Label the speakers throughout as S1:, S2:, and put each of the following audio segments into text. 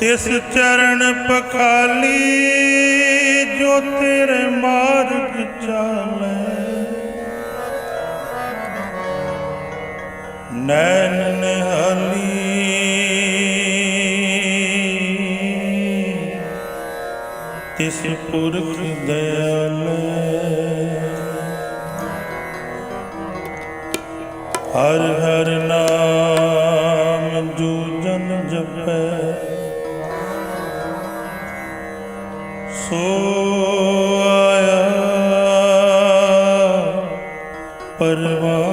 S1: ਤਿਸ ਚਰਨ ਪਕਾਲੀ ਜੋ ਤੇਰੇ ਮਾਰਗ ਚਾਲੇ। ਨੈਣ ਤਿਸ ਪੁਰਖ ਦਇਆਲ ਹਰ ਹਰ ਨਾਮ ਜੋ ਜਨ ਜਪੈ, ਸੋ ਆਇਆ ਪਰਵਾਨ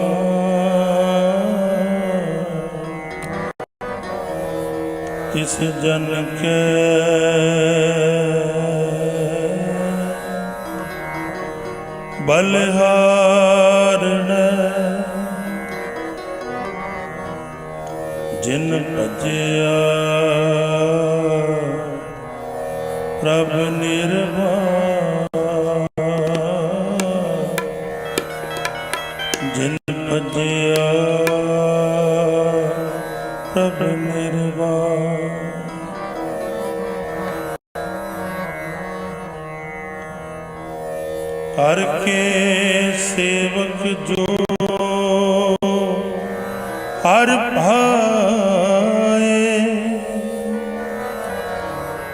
S1: ਤਿਸ ਜਨ ਕੈ ਬਲਹਾਰਣ। ਜਿਨ ਭਜਿਆ ਪ੍ਰਭ ਨਿਰਵਾਣ। ਹਰ ਕੇ ਸੇਵਕ ਜੋ, ਹਰ ਭਾਏ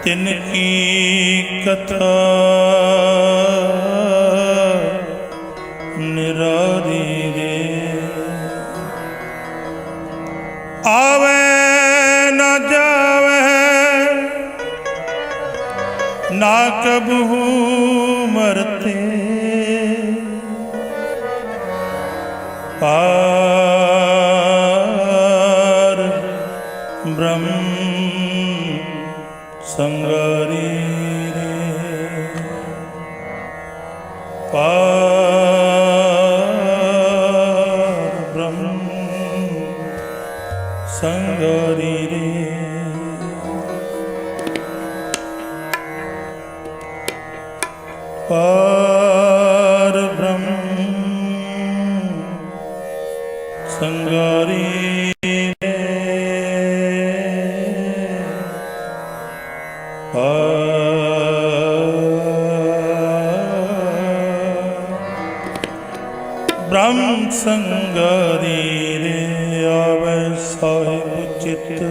S1: ਤਿਨ ਕੀ ਕਥਾ ਨਿਰਾਰੀ ਰੇ। ਆਵੇ ਨਾ ਜਾਵੇ, ਨਾ ਕਬਹੂ ਮਰਤੇ। ਪਾਰ ਬ੍ਰਹਮ ਸੰਗਰੀ ਰੇ ਪਾਰ ਬ੍ਰਹਮ ਸੰਗਰੀ ਰੇ ਪਾਰ ਬ੍ਰਹਮ ਸੰਗਾਰੀ ਰੇ ਆਵੇ ਸਾਹਿਬ ਚਿਤ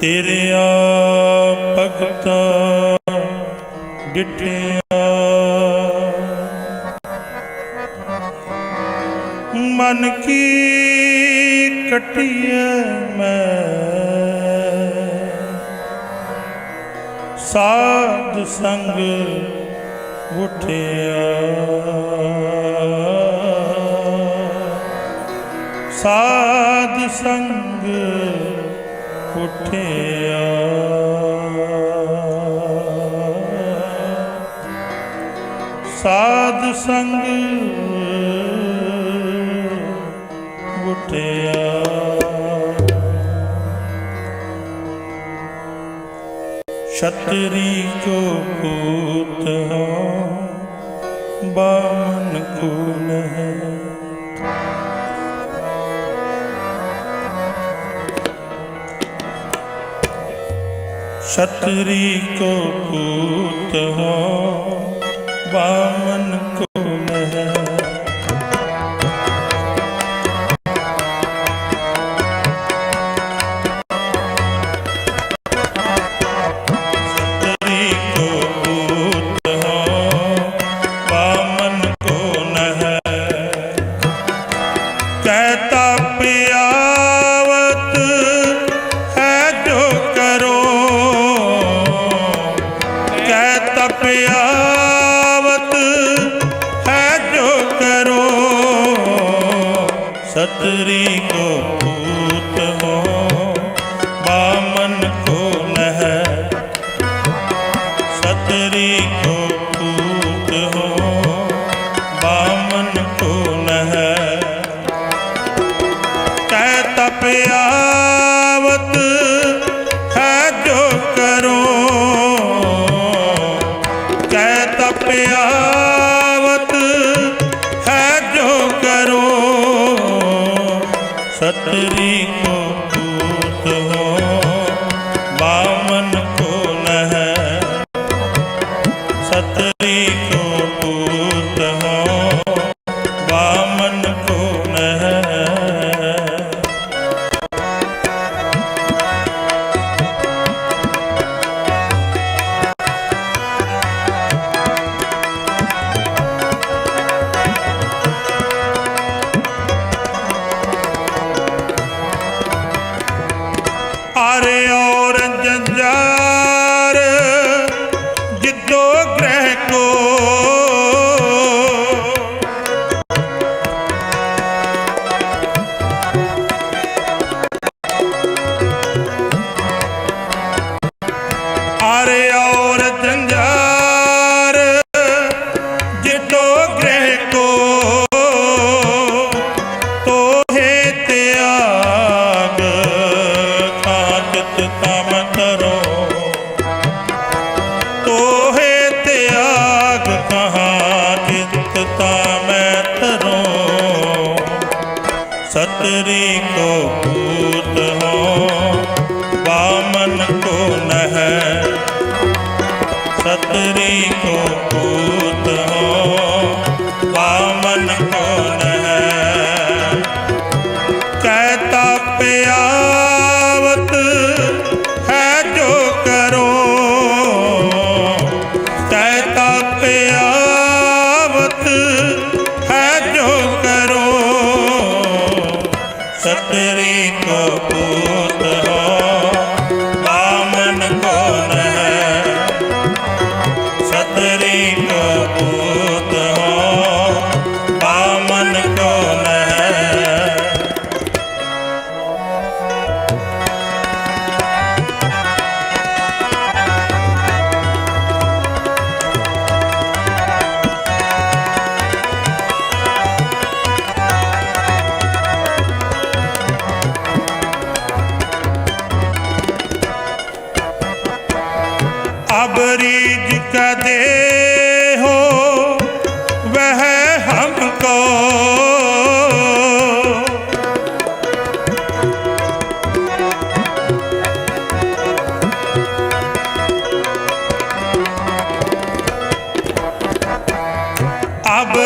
S1: ਤੇਰੇ ਭਗਤਾ ਡਿਠਿਆ ਮਨ ਕੀ ਕਟਿਐ ਮੈਂ ਸਾਧ ਸੰਗ ਉਠਿਆ। ਸਾਧ ਸੰਗ ਉਠਿਆ। ਸਾਧ ਸੰਗ ਉਠਿਆ। ਛਤਰੀ ਕੋ ਪੂਤ ਬਾਮਨ ਕੂਲ ਹੈ। ਛਤਰੀ ਕੋ ਪੂਤ ਹੋ ਬਾਮਨ ਆਪੇ Yeah.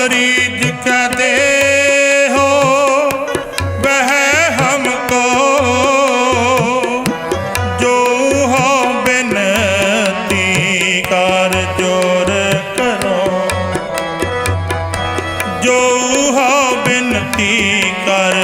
S1: शरीर का दे हो वह हमको जो हो बिनती कर जोर करो जो हो बिनती कर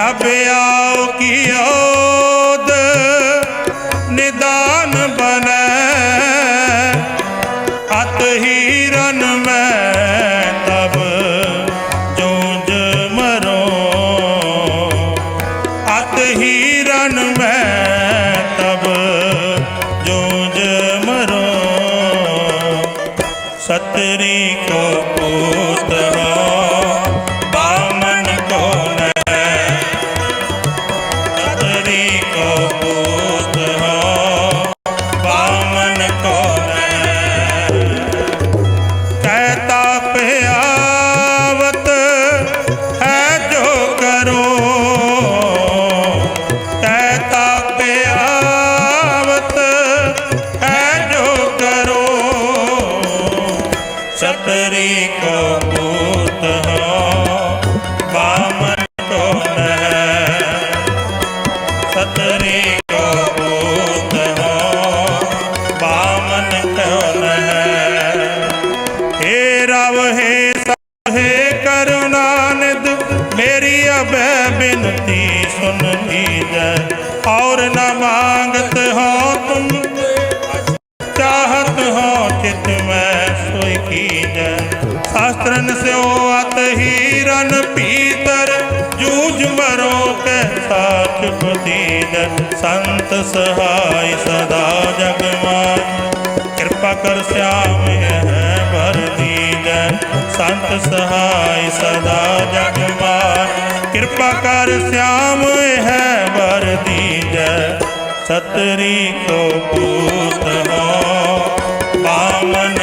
S1: ਜਬ ਆਓ ਕੀ ਓਦ ਨਿਦਾਨ ਬਨੈ। ਅਤ ਹੀਰਨ ਮੈਂ ਤਬ ਜੂਝ ਮਰੋ। ਅਤ ਹੀਰਨ ਮੈਂ ਸਾਚ ਪਦੀਨ ਸੰਤ ਸਹਾਈ ਸਦਾ ਜਗਮਾਨ ਕਿਰਪਾ ਕਰ ਸਿਆਮ ਹੈ ਬਰਦੀਨ ਸੰਤ ਸਹਾਈ ਸਦਾ ਜਗਮਾਨ ਕਿਰਪਾ ਕਰ ਸਿਆਮ ਹੈ ਬਰਦੀਨ ਸਤਰੀ ਕੋ ਪੂਤ ਹੋ ਪਾਵਨ